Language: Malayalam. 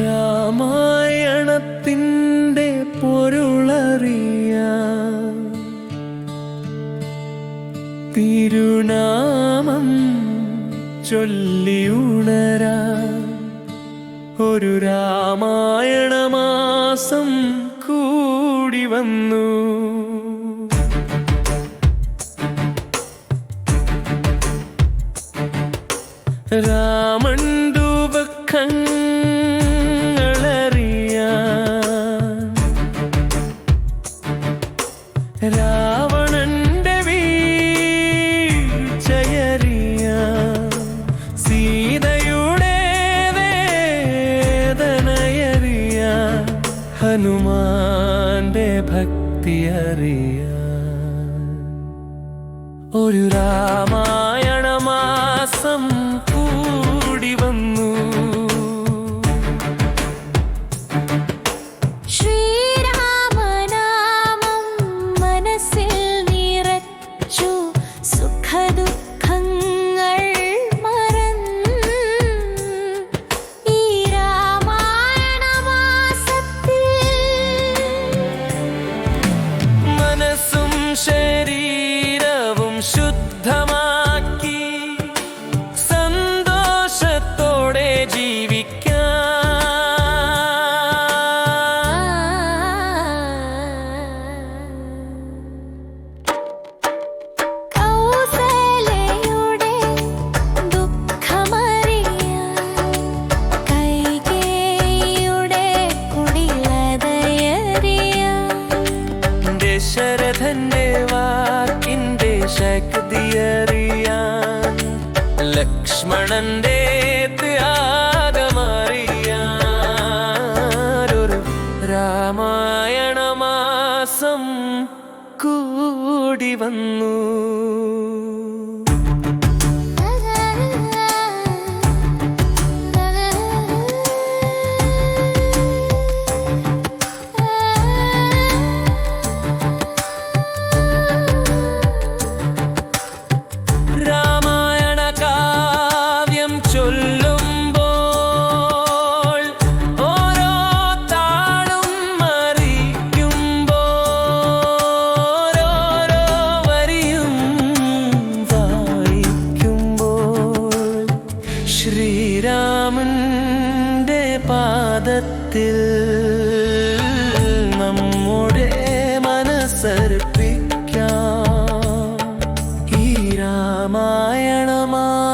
രാമായണത്തിന്റെ പൊരുളറിയ തിരുനാമം ചൊല്ലിയുണരാ ഒരു രാമായണമാസം കൂടി വന്നു. രാമൻ വക്കങ്ങളറിയാൻ ഹനുമാന്റെ ഭക്തിയറിയ ഒരു രാമായണ ശരീരവും ശുദ്ധമാക്കി സന്തോഷത്തോടെ ജീവിക്കാം. കൗസലയുടെ ദുഃഖമറിയാൻ കൈകേയിയുടെ കുടിലതയറിയാൻ. ദശരഥന്റെ വാക്കിന്റെ ശക്തിയറിയാൻ ലക്ഷ്മണന്റെ ത്യാഗമറിയാൻ ഒരു രാമായണ മാസം കൂടി വന്നു. ചൊല്ലുമ്പോൾ ഓരോ താളും മറിക്കുമ്പോൾ ഓരോ വരിയും വായിക്കുമ്പോൾ പാദത്തിൽ